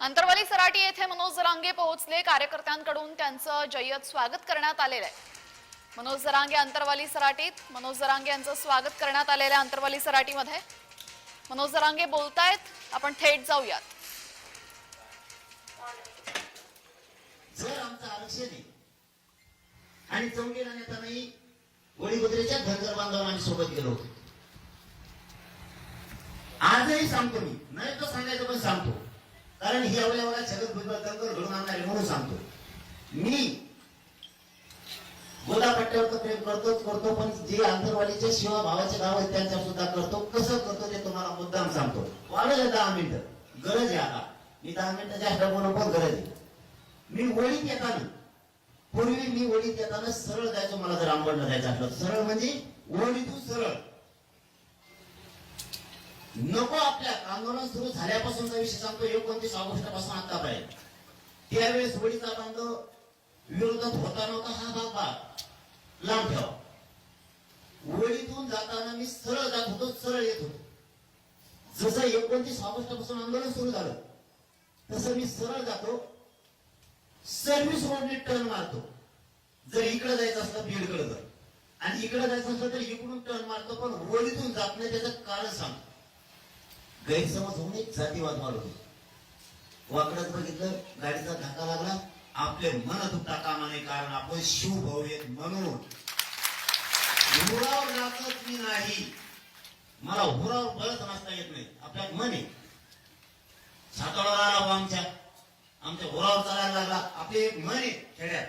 अंतरवाली सराटी येथे मनोज जरांगे पोहोचले. कार्यकर्त्यांकडून त्यांचं जय्यत स्वागत करण्यात आलेलं आहे. मनोज जरांगे अंतरवाली सराटीत. मनोज जरांगे यांचं स्वागत करण्यात आलेलं आहे अंतरवाली सराटीमध्ये. मनोज जरांगे बोलतायत. आपण थेट जाऊयात. जर आमचं आरक्षण आहे. आणि चौकीला नेतानाही वडीगोदरेच्या धनगर बांधवांना आम्ही सोबत गेलो होतो. आजही सांगतो मी. नाही तर सांगायचं पण सांगतो. कारण ही एवढ्या एवढ्या जगत भुजबळ तंकर घडून आणणारे म्हणून सांगतो मी गोदापट्ट्यावर प्रेम करतोच करतो पण जे आंतरवाडीचे शिवा भावाचे गाव आहेत त्यांच्या सुद्धा करतो. कसं करतो ते तुम्हाला मुद्दाम सांगतो. वाढलं दहा मिनिटं. गरज आहे आता. मी दहा मिनिटं जास्त पण गरज आहे. मी वळीत येताना पूर्वी मी वळीत येताना सरळ जायचो मला जर आंबडला जायचं असलं सरळ म्हणजे वळीतून सरळ. नको आपल्या आंदोलन सुरू झाल्यापासूनचा विषय सांगतो एकोणतीस ऑगस्टपासून आतापर्यंत त्यावेळेस वडीचा बांधव विरोधात होता नव्हता हा भाग भाग लांब ठेवा. वडीतून जाताना मी सरळ जात होतो सरळ येत होतो. जसं एकोणतीस ऑगस्टपासून आंदोलन सुरू झालं तसं मी सरळ जातो. सर्व्हिस रोडने टर्न मारतो. जर इकडे जायचं असलं बीडकडे जर. आणि इकडे जायचं असलं तर इकडून टर्न मारतो पण वडीतून जात नाही त्याचं कारण सांगतो. गैरसमज होऊन एक जातीवाद वाढवतो वाकडत बघितलं गाडीचा धक्का लागला आपले मन दुखता कामा नये कारण आपण शिवभाऊ आहेत म्हणून. हुरावर लागत मी नाही. मला हुरावर बळत नसता येत नाही. आपल्यात मन आहे. साताळावर आला हो आमच्या. आमच्या हुरावर चालायला लागला. आपले एक मन आहे खेड्यात.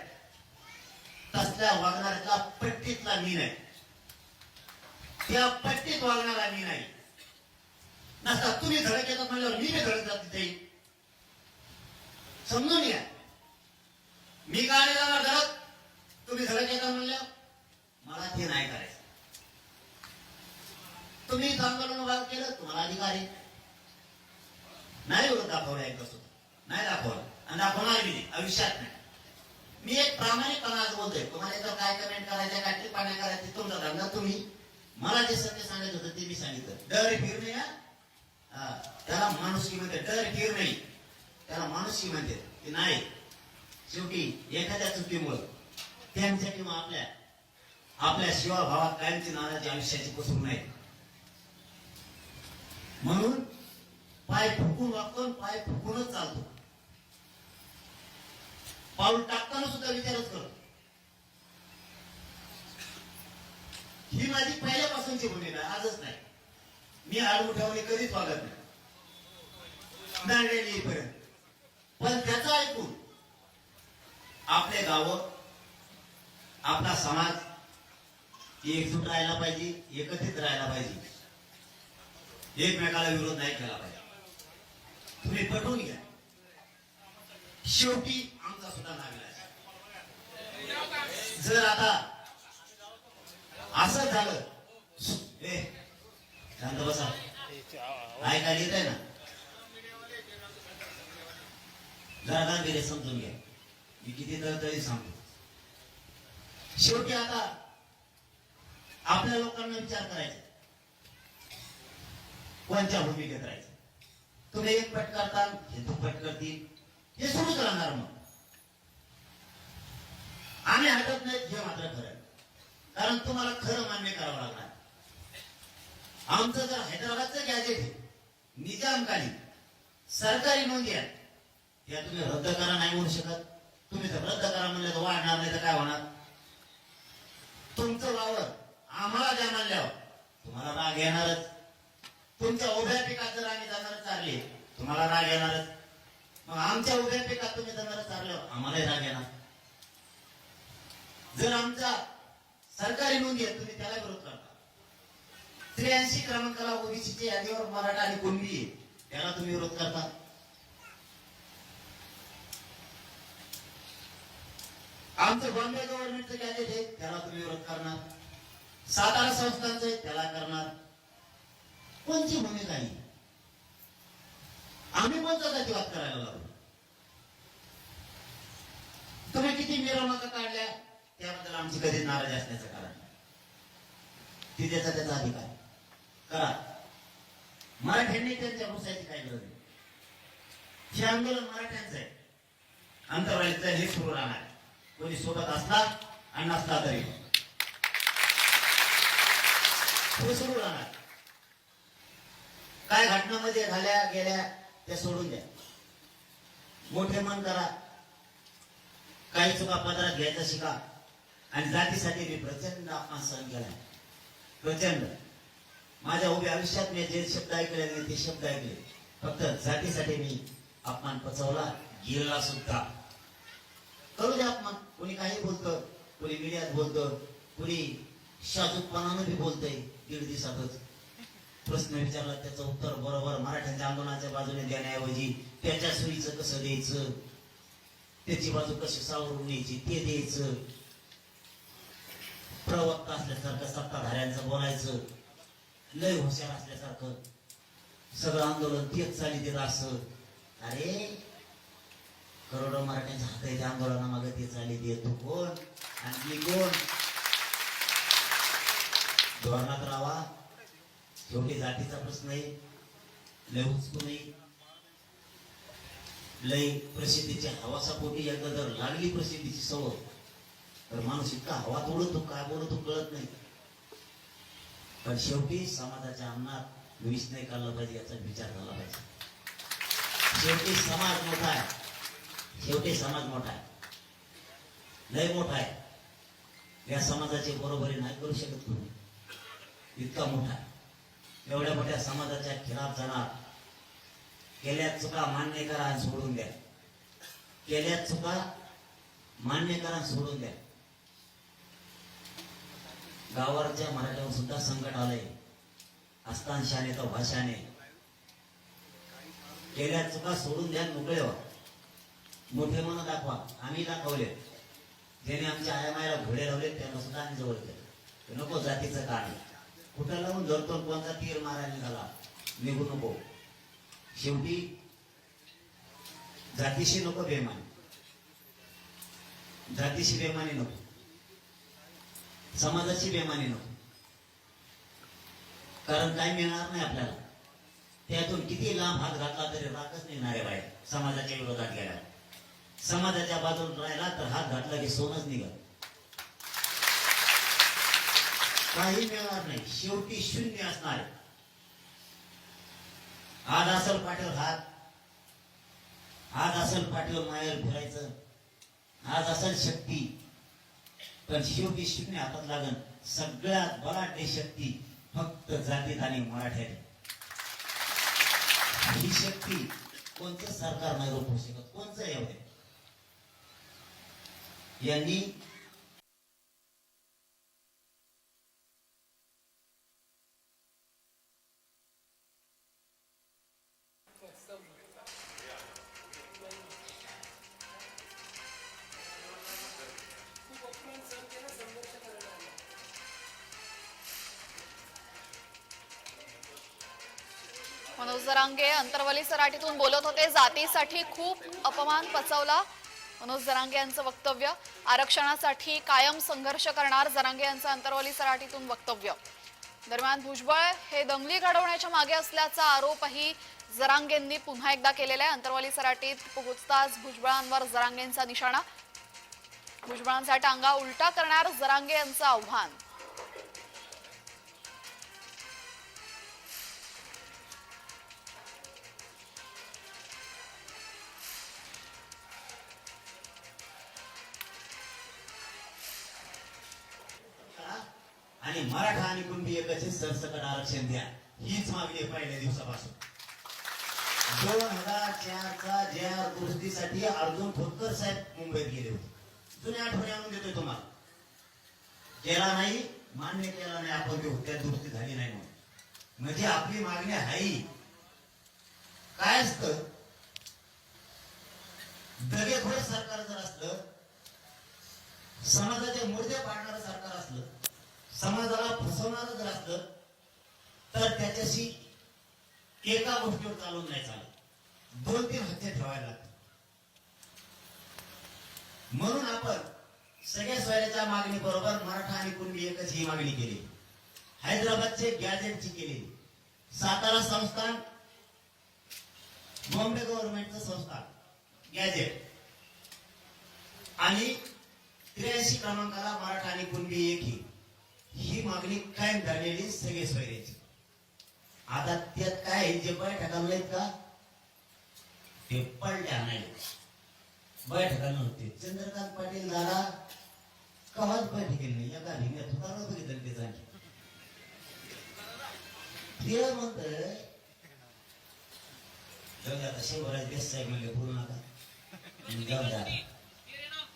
तसल्या वागणाऱ्याचा पट्टीतला मी नाही. त्या पट्टीत वागणारा मी नाही. नाही तुम्ही धडक येतात म्हणल्यावर मी बी धडक जात तिथे समजून घ्या मी गाडी जाणार धडक तुम्ही धडक येतात म्हणल्यावर मला ते नाही करायचं तुम्ही आंदोलन भाग केलं तुम्हाला अधिकार आहे नाही एवढं दाखवलं एक सुद्धा नाही दाखवलं आणि दाखवणार मी नाही आयुष्यात नाही मी एक प्रामाणिकपणा आज बोलतोय तुम्हाला इथं काय कमेंट करायचं काय टिप्पण्या करायची तुमचा धंदा तुम्ही मला जे सत्य सांगत होतं ते मी सांगितलं डर फिरून या त्याला माणुसकी म्हणते डर फिर नाही. त्याला माणुसकी म्हणते की नाही. शेवटी एखाद्या चुकीमुळं त्यांच्या किंवा आपल्या आपल्या शिवा भावात कायमची नानाची आयुष्याची कसूर नाही म्हणून पाय फुकून वागतो पाय फुकूनच चालतो. पाऊल टाकताना सुद्धा विचारच करतो ही माझी पहिल्यापासूनची भूमिका आहे, आजच नाही. मी आडमुठ्यावर कधीच वागत नाही. येईपर्यंत. पण त्याचं ऐकून आपले गाव आपला समाज एकजूट राहायला पाहिजे एकत्रित राहायला पाहिजे. एकमेकाला विरोध नाही केला पाहिजे. तुम्ही पटवून घ्या. शेवटी आमचा सुद्धा नागला जर आता असं झालं शांत बसा. ऐकायला येत आहे ना? जरा गांभीर्य समजून घ्या. मी किती तर तरी सांगतो. शेवटी आता आपल्या लोकांना विचार करायचा. कोणत्या भूमिकेत राहायचं? तुम्ही एक पट करताल हे दुप्पट करतील हे सुरूच राहणार मग. आम्ही हटत नाहीत हे मात्र खरं कारण तुम्हाला खरं मान्य करावं लागणार. आमचं जर हैदराबादचं गॅजेट आहे. निजामकालीन. सरकारी नोंदी आहेत. या तुम्ही रद्द करा नाही म्हणू शकत. तुम्ही जर रद्द करा म्हणलं तर वाढणार नाही तर काय होणार? तुमचं वावर आम्हाला द्या म्हणल्यावर तुम्हाला राग येणारच. तुमच्या उभ्या पिकात जर आम्ही जाणार चालले. तुम्हाला राग येणारच. मग आमच्या उभ्या पिकात तुम्ही जाणार चालल्यावर आम्हालाही राग येणार. जर आमचा सरकारी नोंदी आहे तुम्ही त्याला विरोध करता. त्र्याऐंशी क्रमांकाला ओबीसीच्या यादीवर मराठा आणि कुणबी आहे. त्याला तुम्ही विरोध करता. आमचं बॉम्बे गव्हर्नमेंटचं गॅजेट आहे त्याला तुम्ही विरोध करणार. सातारा संस्थांचं आहे त्याला करणार. कोणची भूमिका आहे? आम्ही कोणता जातीवाद करायला लागलो? तुम्ही किती मिरवणुका काढल्या? त्याबद्दल आमची कधी नाराज असण्याचं कारण ती त्याचा त्याचा अधिकार करा. मराठ्यांनी त्यांच्या घुसायची काय गरज नाही हे आंदोलन मराठ्यांचं आहे. अंतरवालीचं हे सुरू राहणार. कोणी सोबत असला आणि नसला तरी. हे सुरू राहणार. काय घटनामध्ये झाल्या गेल्या त्या सोडून द्या. मोठे मन करा. काही चुका पदरात घ्यायचा शिका. आणि जातीसाठी मी प्रचंड आपण सहन केलाय. प्रचंड. माझ्या उभ्या आयुष्यात मी जे शब्द ऐकले नाही ते शब्द ऐकले फक्त जातीसाठी मी अपमान पचवला गेला सुद्धा. करू दे अपमान. कोणी काही बोलतं कोणी मीडियात बोलतं कोणी शाजूकपणानं बी बोलतंय दीड दिवसातच. प्रश्न विचारला त्याचं उत्तर बरोबर मराठ्यांच्या आंदोलनाच्या बाजूने देण्याऐवजी त्याच्या सोयीचं कसं द्यायचं? त्याची बाजू कशी सावरून न्यायची ते द्यायचं. प्रवक्ता असल्यासारखं सत्ताधाऱ्यांचं बोलायचं. लय हुशार असल्यासारखं. सगळं आंदोलन तेच चाली देत असं. अरे करोडो मराठ्यांच्या हात येते त्या आंदोलनामागे ते चाली देत तू कोण? आणि मी कोण? धोरणात राहा शेवटी जातीचा प्रश्न आहे. लय हुसकू नाही लय प्रसिद्धीच्या हवासापोटी एकदा जर लागली प्रसिद्धीची सवय तर माणूस इतका हवा तोडतो काय बोलतो कळत नाही. पण शेवटी समाजाच्या अन्नात विष नाही काढलं पाहिजे याचा विचार झाला पाहिजे. शेवटी समाज मोठा आहे. शेवटी समाज मोठा आहे. लय मोठा आहे. या समाजाची बरोबरी नाही करू शकत तुम्ही इतका मोठा आहे. एवढ्या मोठ्या समाजाच्या खिलाफ जाणार. केल्या चुका मान्य करा सोडून द्या. केल्या चुका मान्य करा सोडून द्या. गावावरच्या मराठ्यावर सुद्धा संकट आलंय. अस्तांशाने तर भाषाने. केल्या चुका सोडून द्या मोकळे व्हा मोठे मन दाखवा. आम्ही दाखवले. ज्याने आमच्या आयामायला घोडे लावले त्यांना सुद्धा आम्ही जवळ केलं. नको जातीचं काढ कुठं लावून धरतो कोणता तीर मारायला निघाला? निघू नको. शेवटी जातीशी नको बेमानी. जातीशी बेमानी नको. समाजाची बेमानी नको. कारण काय मिळणार नाही आपल्याला? त्यातून किती लांब हात घातला तरी राखच निघणार आहे बाहेर समाजाच्या विरोधात गेला समाजाच्या बाजून राहिला तर हात घातला की सोनच निघत. काही मिळणार नाही. शेवटी शून्य असणार आज असल पाठीवर हात आज असल पाठीवर माहेर फिरायचं आज असल शक्ती पण शेवटी शिकणे हातात लागन. सगळ्यात बलाढ्य शक्ती फक्त जातीत आणि मराठ्यात ही शक्ती कोणतं सरकार नाही रोखू शकत? कोणचं एवढे? यांनी जरांगे अंतरवली सराठीतून बोलत होते. जातीसाठी खूप अपमान पचवला मनोज जरांगे यांचं वक्तव्य. आरक्षणासाठी कायम संघर्ष करणार जरांगे यांचं अंतरवली सराठीतून वक्तव्य. दरम्यान भुजबळ हे दंगली घडवण्याच्या मागे असल्याचा आरोपही जरांगेंनी पुन्हा एकदा केलेला आहे. अंतरवली सराटीत पोहोचताच भुजबळांवर जरांगेंचा निशाणा. भुजबळांचा टांगा उलटा करणार जरांगे यांचं आव्हान. आणि मराठा आणि कुणबी एकच सरसकट आरक्षण द्या. हीच मागणी आहे पहिल्या दिवसापासून. दोन हजार चारचा जे आर दुरुस्तीसाठी अर्जुन खोतकर साहेब मुंबईत गेले होते. जुन्या आठवणी आणून देतोय तुम्हाला. केला नाही मान्य केला नाही आपण ते त्या दुरुस्ती झाली नाही म्हणून. म्हणजे आपली मागणी आहे. काय असतं? दगेखोर सरकार जर असलं समाजाचे मुर्दे पाडणार समाजाला फसवणार जर असलं तर त्याच्याशी एका गोष्टीवर चालून नाही चालत. दोन तीन हत्या ठेवायला लागतात. म्हणून आपण सगळ्या स्वराच्या मागणी बरोबर मराठा आणि कुणबी एकच ही मागणी केली. हैदराबादचे गॅजेटची केली. सातारा संस्थान बॉम्बे गव्हर्नमेंटचं संस्थान गॅजेट आणि त्र्याऐंशी क्रमांकाला मराठा आणि कुणबी एक ही. मागणी कायम धरलेली सगळे सोयऱ्याची. आता त्यात काय जे बैठकाला नाहीत का? ते पडल्या नाही बैठकाला होते चंद्रकांत पाटील दादा कवाच बैठकील नाही. एका भिंग्यात तुकाराव बघितलं ते जाणे ते म्हणत जाऊ द्या आता शेवराज बेस्ट साहेब म्हणले बोलू नका. जाऊ द्या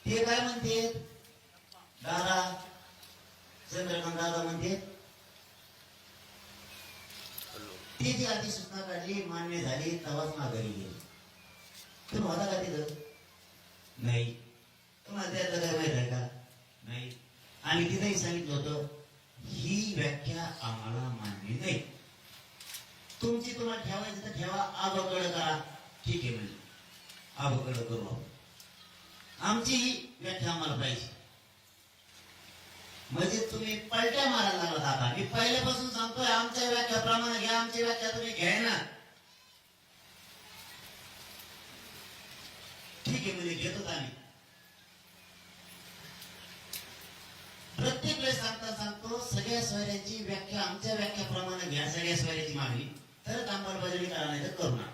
ते काय म्हणते? दादा चंद्रकांत दादा म्हणते ती जी अधिसूचना काढली मान्य झाली तेव्हाच माघारी गेली. तुम्ही होता का तिथं? नाही. तुम्हाला त्यातलं काय माहीत आहे का? नाही. आणि तिथेही सांगितलं होतं ही व्याख्या आम्हाला मान्य नाही. तुमची तुम्हाला ठेवायची तर ठेवा आबकड करा. ठीक आहे म्हणजे आबकड करू. आमची ही व्याख्या आम्हाला पाहिजे. म्हणजे तुम्ही पलट्या मारायला लागला आता मी पहिल्यापासून सांगतोय आमच्या व्याख्याप्रमाणे घ्या आमची व्याख्या तुम्ही घ्याय ना. ठीक आहे म्हणजे घेतो आम्ही. प्रत्येक वेळेस सांगता सांगतो सगळ्या सोयऱ्याची व्याख्या आमच्या व्याख्याप्रमाणे घ्या सगळ्या सोयऱ्याची मागणी. तरच अंमलबजावणी करा नाही तर करू नका.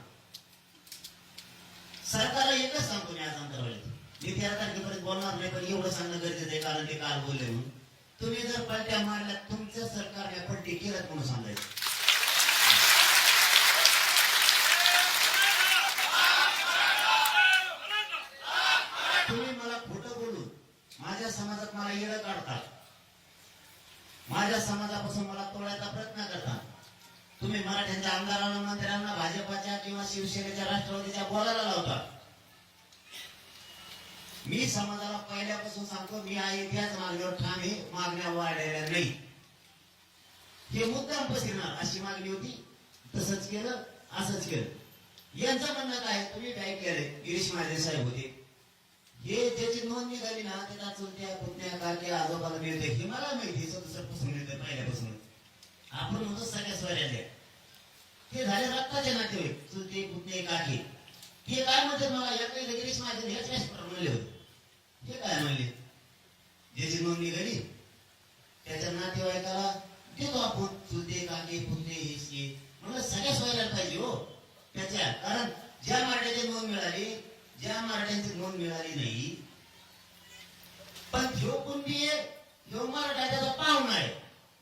सरकारला एकच सांगतो मी आज अंतरवाळीत मी तेरा तारखेपर्यंत बोलणार नाही पण एवढं सांगणं गरजेचं आहे कारण ते काल बोलले म्हणून. तुम्ही जर पलट्या मारल्या तुमचं सरकारने पलटी केलं म्हणून सांगायचं. तुम्ही मला खोटं बोलून माझ्या समाजात मला येडं काढता. माझ्या समाजापासून मला तोडायचा प्रयत्न करता. तुम्ही मराठ्यांच्या आमदारांना मंत्र्यांना भाजपाच्या किंवा शिवसेनेच्या राष्ट्रवादीच्या बोलायला लावता. मी समाजाला पहिल्यापासून सांगतो मी आहे त्याच मागणीवर ठाम हे मागण्या वाढलेल्या नाही. हे मुद्दाम पसरणार अशी मागणी होती. तसंच केलं असंच केलं. यांचं म्हणणं काय? तुम्ही काय केलं गिरीश महाजन साहेब होते. हे ज्याची नोंद निघाली ना त्याला चुलत्या पुतण्या काक्या आजोबाला मिळते हे मला माहिती सदस्यापासून मिळते पहिल्यापासून. आपण म्हणतो सगळ्या स्वराज्या ते झाले रक्ताचे नातेवाईक चुलते पुतणे काकी. हे काय म्हणते मला? या गिरीश महाजन ह्याच व्यास म्हणले होते. हे काय म्हणले? ज्याची नोंदणी निघाली त्याच्या नातेवाईकाला देतो आपण चुलते काकी पुतणे हिसके म्हणून सगळ्या सोयला पाहिजे हो. त्याच्या कारण ज्या मराठ्याची नोंद मिळाली ज्या मराठ्यांची नोंद मिळाली नाही पण ह्यो कुंडी आहे? ह्यो मराठा त्याचा पाहुणा आहे.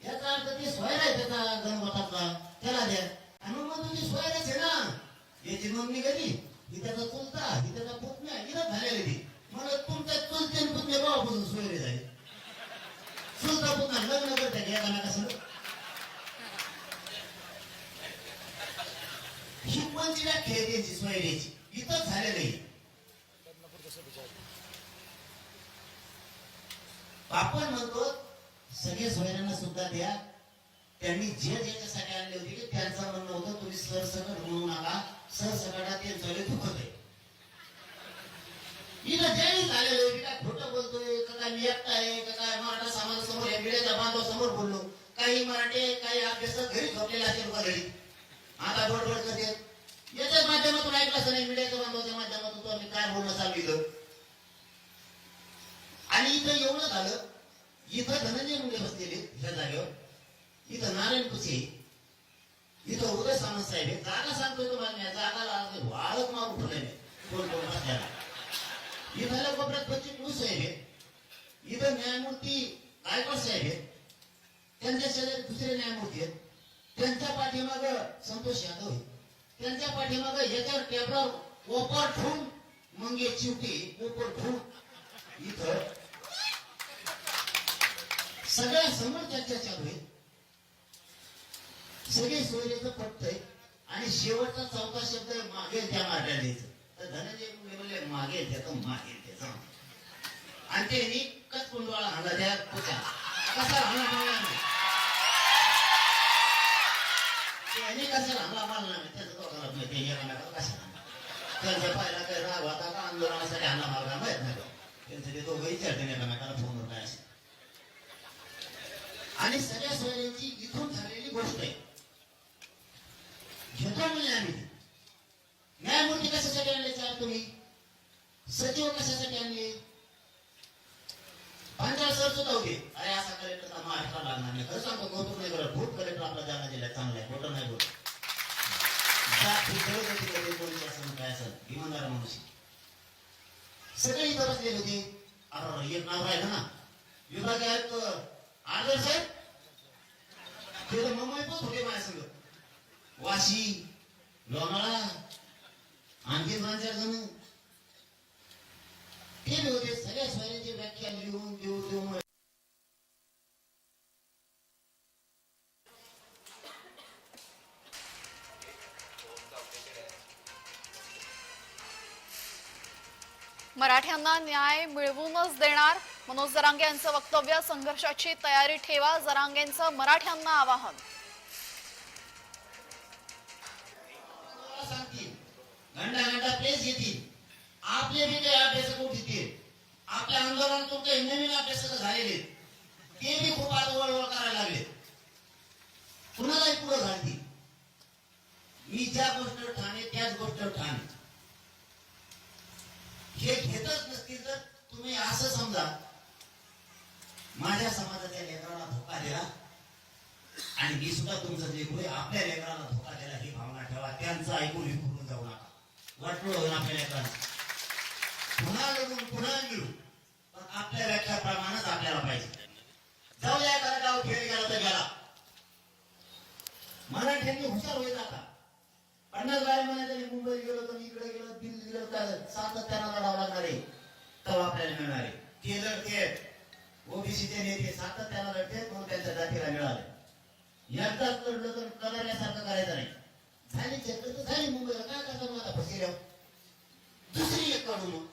याचा अर्थ ते सोयरा आहे त्याचा गणपताचा त्याला द्या. आणि मग तुझी सोयराच आहे ना याची नोंदणी कधी ही त्याचा चुलता ही त्याचा पुतण्या हिला झालेली ती मला तुमच्या चुलते आणि पुतणे भावापासून सोयरे झाले चुलता पुतना लग्न करता का एकामेका संग ही कोणची व्याख्या आहे त्यांची सोयऱ्याची इथंच झालेलं आहे आपण म्हणतो सगळे सोयऱ्यांना सुद्धा द्या त्यांनी जे ज्याच्यासाठी आणले होते की त्यांचं म्हणणं होतं तुम्ही सरसकट म्हणू नका सरसकटात ते जळे दुखत आहे इथं जैन झालेलं आहे, मी काय खोटं बोलतोय का काय मी एकटा आहे का काय मराठा समाजासमोर या मीडियाच्या बांधवासमोर बोललो? काही मराठे काही अभ्यास घरी झोपलेले असेल का घरी. आता बडबड करते. याच्याच माध्यमातून ऐकलं असं नाही मीडियाच्या बांधवाच्या माध्यमातून तो आम्ही काय बोलणं सांगितलं? आणि इथं एवढं झालं इथं धनंजय मुंडे बसलेले ह्या जागेवर. इथं नारायण कुसे इथं उदय सामंत साहेब आहे. जागा सांगतोय तुम्हाला मी, जागा वाळत मारून ठेवलंय कोण कोण बसल्याला इथं कोपऱ्यात बच्चू कडू आहे इथं न्यायमूर्ती गायकवाड साहेब आहेत त्यांच्या शेजारी दुसरे न्यायमूर्ती आहेत. त्यांच्या पाठीमाग संतोष यादव आहे त्यांच्या पाठीमाग याच्यावर टेबलावर ओपर ठेवून मंगे चिवटी ओपर ठेवून इथं सगळ्या समोर चर्चा चालू आहे. सगळे सोयरेचं पटतंय आणि शेवटचा चौथा शब्द आहे, मागेल त्या मार्गाला तर धनंजय मुंडे म्हणले मागे त्या मागे त्याचा आणि ते निकच कुंडवाळा हाणला त्या पुत्या कसा हल्ला मारला नाही? त्याने कशाला हाणला मारला नाही? त्याचं त्यांच्या पाहिला काही राग होता का? आंदोलनासाठी मारला माहीत नाही? त्यांचं ते दोघं विचारते एकामेकाला फोनवर काय असेल आणि सगळ्या सोयऱ्यांची इथून झालेली गोष्ट आहे घेतो म्हणजे आम्ही न्यायमूर्ती सचिव कशासाठी आणले पंचायत सर सुद्धा होते अरे असा कलेक्टर महाराष्ट्राला लागणार नाही. खरं सांगतो कौतुक नाही करत. खूप कलेक्टर आपला जालना जिल्ह्यात. चांगला आहे. खोटं नाही बोलत. असं काय असेल इमानदार माणूस सगळे इथं बसलेले होते. अरे एक नाव राहिलं ना. विभाग आयुक्त आदर साहेब. ते तर मुंबई पण होते माझ्या संग. वाशी लोणाळा आणखी दोन चार जण ते बी होते सगळ्या सोयऱ्यांची व्याख्या लिहून देऊ देऊ मराठ्यांना न्याय मिळवूनच देणार. मनोज जरांगे यांचं वक्तव्य संघर्षाची तयारी ठेवा जरांगेंचं मराठ्यांना आवाहन. घंटा घंटा प्लेस येतील आपले बी काही अभ्यासक उठतील आपल्या आंदोलन तुमचे नवीन अभ्यासक झालेले ते बी खूप आता वळवळ करायला लागले. कुणालाही पुढे घालतील मी ज्या गोष्टीवर ठाणे त्याच गोष्ट ठाणे हे घेतच नसतील तर तुम्ही असं समजा माझ्या समाजाच्या लेकराला धोका दिला आणि मी सुद्धा तुमचं लेखू आहे, आपल्या लेकराला धोका दिला ही भावना ठेवा. त्यांचं ऐकून विखुरून जाऊ नका. वाटलं होईल आपल्या लेकराला किलो पण आपल्या व्याख्याप्रमाणेच आपल्याला पाहिजे. जाऊ द्या एखादा गाव फेर गेला तर गेला. मराठ्यांनी हुशार होईल आता. पन्नास बाय महिन्यात मुंबई गेलो तर इकडे गेलो दिल्ली गेलो काय सातत्यानं लढावं लागणार आहे. तेव्हा आपल्याला मिळणार आहे. ते लढते. ओबीसीचे नेते सातत्यानं लढते म्हणून त्यांच्या जातीला मिळाले. एकदाच लढलं तर करण्यासारखं करायचं नाही. झाली चक्कर तर झाली मुंबईला. काय करता मग आता? फसिल्यावर दुसरी एक काढू मग.